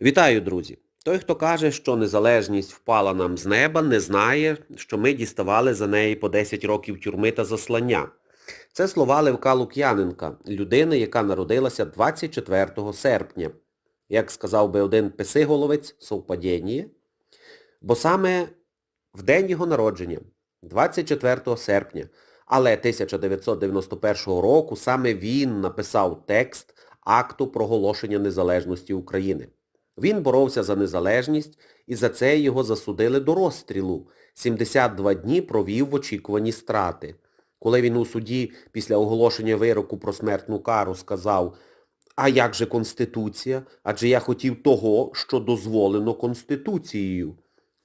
Вітаю, друзі! Той, хто каже, що незалежність впала нам з неба, не знає, що ми діставали за неї по 10 років тюрми та заслання. Це слова Левка Лук'яненка, людини, яка народилася 24 серпня. Як сказав би один писиголовець, совпадіння. Бо саме в день його народження, 24 серпня, але 1991 року саме він написав текст акту проголошення незалежності України. Він боровся за незалежність і за це його засудили до розстрілу. 72 дні провів в очікуванні страти. Коли він у суді після оголошення вироку про смертну кару сказав, а як же Конституція? Адже я хотів того, що дозволено Конституцією.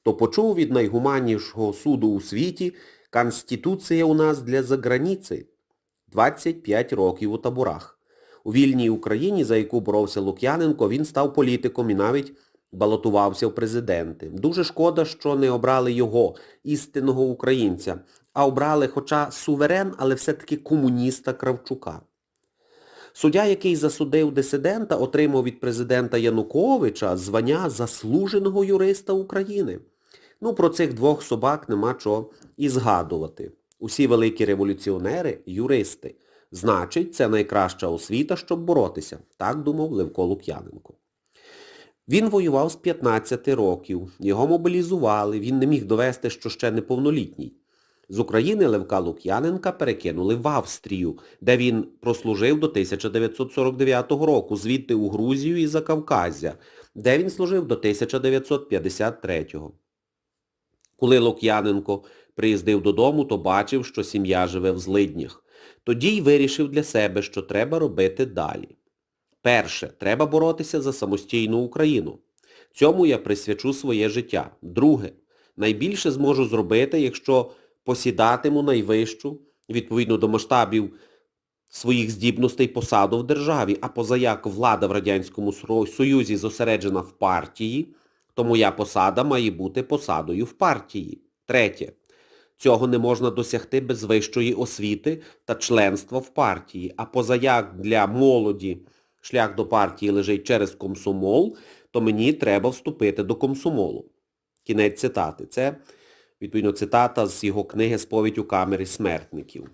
То почув від найгуманнішого суду у світі Конституція у нас для заграниці. 25 років у таборах. У вільній Україні, за яку боровся Лук'яненко, він став політиком і навіть балотувався в президенти. Дуже шкода, що не обрали його, істинного українця, а обрали хоча суверен, але все-таки комуніста Кравчука. Суддя, який засудив дисидента, отримав від президента Януковича звання заслуженого юриста України. Ну, про цих двох собак нема чого і згадувати. Усі великі революціонери – юристи. Значить, це найкраща освіта, щоб боротися. Так думав Левко Лук'яненко. Він воював з 15 років. Його мобілізували, він не міг довести, що ще неповнолітній. З України Левка Лук'яненка перекинули в Австрію, де він прослужив до 1949 року, звідти у Грузію і Закавказя, де він служив до 1953. Коли Лук'яненко приїздив додому, то бачив, що сім'я живе в злиднях. Тоді й вирішив для себе, що треба робити далі. Перше, треба боротися за самостійну Україну. Цьому я присвячу своє життя. Друге, найбільше зможу зробити, якщо посідатиму найвищу, відповідно до масштабів своїх здібностей посаду в державі, а позаяк влада в Радянському Союзі зосереджена в партії, то моя посада має бути посадою в партії. Третє. Цього не можна досягти без вищої освіти та членства в партії. А позаяк для молоді шлях до партії лежить через комсомол, то мені треба вступити до комсомолу. Кінець цитати. Це, відповідно, цитата з його книги «Сповідь у камері смертників».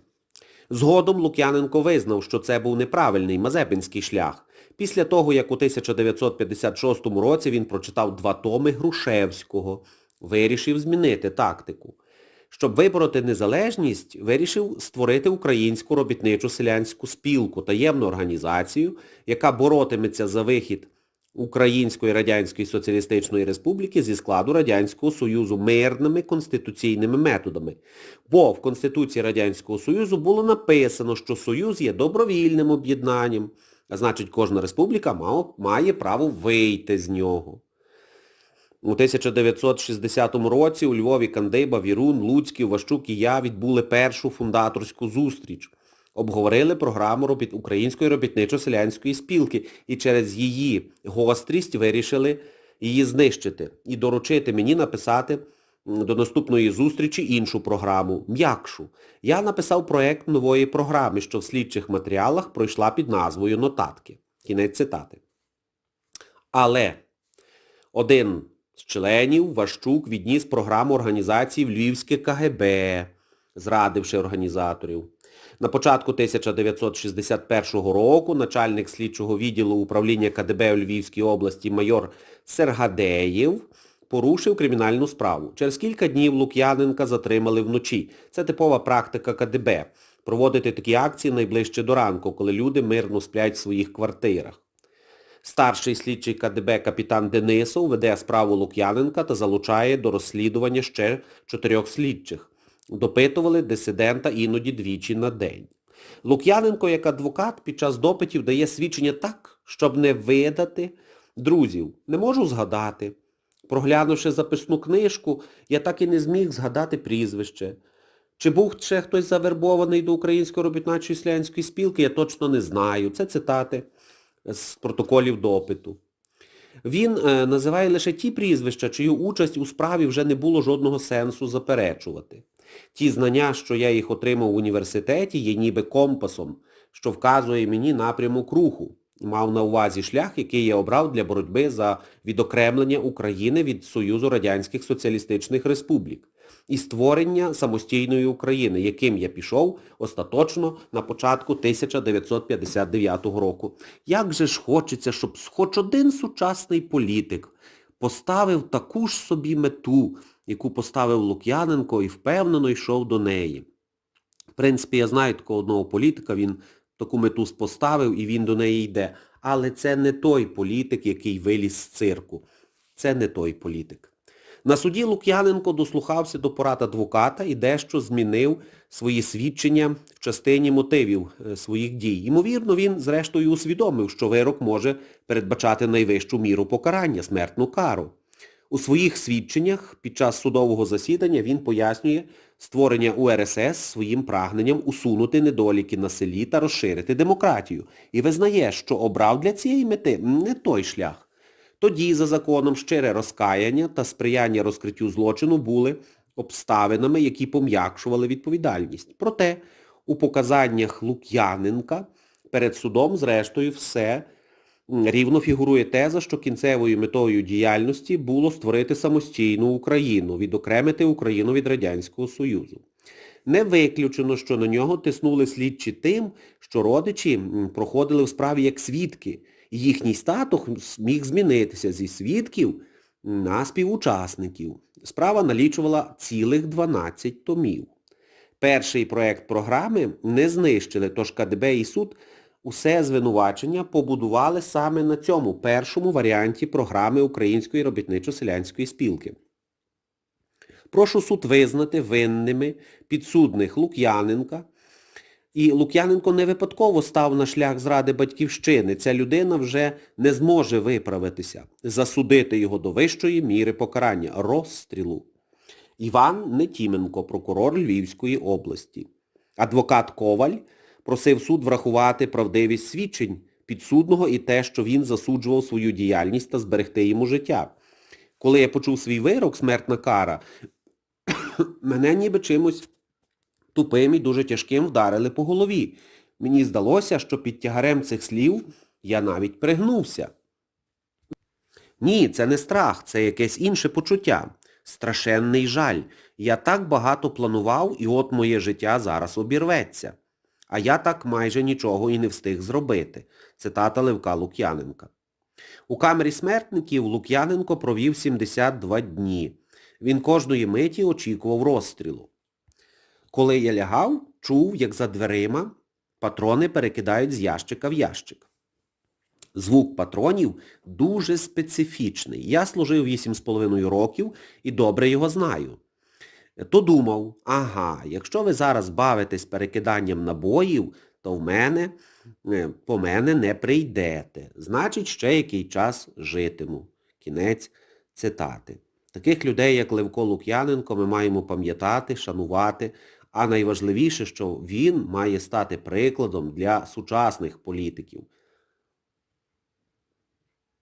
Згодом Лук'яненко визнав, що це був неправильний мазепинський шлях. Після того, як у 1956 році він прочитав два томи Грушевського, вирішив змінити тактику. Щоб вибороти незалежність, вирішив створити Українську робітничу селянську спілку, таємну організацію, яка боротиметься за вихід Української Радянської Соціалістичної Республіки зі складу Радянського Союзу мирними конституційними методами. Бо в Конституції Радянського Союзу було написано, що Союз є добровільним об'єднанням, а значить кожна республіка має право вийти з нього. У 1960 році у Львові Кандиба, Вірун, Луцький, Ващук і я відбули першу фундаторську зустріч. Обговорили програму робіт... Української робітничо-селянської спілки і через її гострість вирішили її знищити і доручити мені написати до наступної зустрічі іншу програму, м'якшу. Я написав проєкт нової програми, що в слідчих матеріалах пройшла під назвою Нотатки. Кінець цитати. Але один з членів Ващук відніс програму організації в Львівське КГБ, зрадивши організаторів. На початку 1961 року начальник слідчого відділу управління КДБ у Львівській області майор Сергадеєв порушив кримінальну справу. Через кілька днів Лук'яненка затримали вночі. Це типова практика КДБ. Проводити такі акції найближче до ранку, коли люди мирно сплять в своїх квартирах. Старший слідчий КДБ капітан Денисов веде справу Лук'яненка та залучає до розслідування ще чотирьох слідчих. Допитували дисидента іноді двічі на день. Лук'яненко, як адвокат, під час допитів дає свідчення так, щоб не видати друзів. Не можу згадати. Проглянувши записну книжку, я так і не зміг згадати прізвище. Чи був ще хтось завербований до Української робітничої селянської спілки, я точно не знаю. Це цитати з протоколів допиту. Він е, називає лише ті прізвища, чию участь у справі вже не було жодного сенсу заперечувати. Ті знання, що я їх отримав в університеті, є ніби компасом, що вказує мені напрямок руху. мав на увазі шлях, який я обрав для боротьби за відокремлення України від Союзу Радянських Соціалістичних Республік і створення самостійної України, яким я пішов остаточно на початку 1959 року. Як же ж хочеться, щоб хоч один сучасний політик поставив таку ж собі мету, яку поставив Лук'яненко і впевнено йшов до неї. В принципі, я знаю такого одного політика, він таку мету поставив і він до неї йде. Але це не той політик, який виліз з цирку. Це не той політик. На суді Лук'яненко дослухався до порад адвоката і дещо змінив свої свідчення в частині мотивів е, своїх дій. Ймовірно, він зрештою усвідомив, що вирок може передбачати найвищу міру покарання – смертну кару. У своїх свідченнях під час судового засідання він пояснює створення УРСС своїм прагненням усунути недоліки на селі та розширити демократію і визнає, що обрав для цієї мети не той шлях. Тоді за законом щире розкаяння та сприяння розкриттю злочину були обставинами, які пом'якшували відповідальність. Проте у показаннях Лук'яненка перед судом зрештою все рівно фігурує теза, що кінцевою метою діяльності було створити самостійну Україну, відокремити Україну від Радянського Союзу. Не виключено, що на нього тиснули слідчі тим, що родичі проходили в справі як свідки, їхній статус міг змінитися зі свідків на співучасників. Справа налічувала цілих 12 томів. Перший проект програми не знищили, тож КДБ і суд усе звинувачення побудували саме на цьому першому варіанті програми Української робітничо-селянської спілки. Прошу суд визнати винними підсудних Лук'яненка. І Лук'яненко не випадково став на шлях зради батьківщини. Ця людина вже не зможе виправитися, засудити його до вищої міри покарання – розстрілу. Іван Нетіменко, прокурор Львівської області. Адвокат Коваль просив суд врахувати правдивість свідчень підсудного і те, що він засуджував свою діяльність та зберегти йому життя. Коли я почув свій вирок, смертна кара, мене ніби чимось тупим і дуже тяжким вдарили по голові. Мені здалося, що під тягарем цих слів я навіть пригнувся. Ні, це не страх, це якесь інше почуття. Страшенний жаль. Я так багато планував, і от моє життя зараз обірветься. А я так майже нічого і не встиг зробити. Цитата Левка Лук'яненка. У камері смертників Лук'яненко провів 72 дні. Він кожної миті очікував розстрілу. Коли я лягав, чув, як за дверима патрони перекидають з ящика в ящик. Звук патронів дуже специфічний. Я служив 8,5 років і добре його знаю. То думав, ага, якщо ви зараз бавитесь перекиданням набоїв, то в мене, е, по мене не прийдете. Значить, ще який час житиму. Кінець цитати. Таких людей, як Левко Лук'яненко, ми маємо пам'ятати, шанувати, а найважливіше, що він має стати прикладом для сучасних політиків.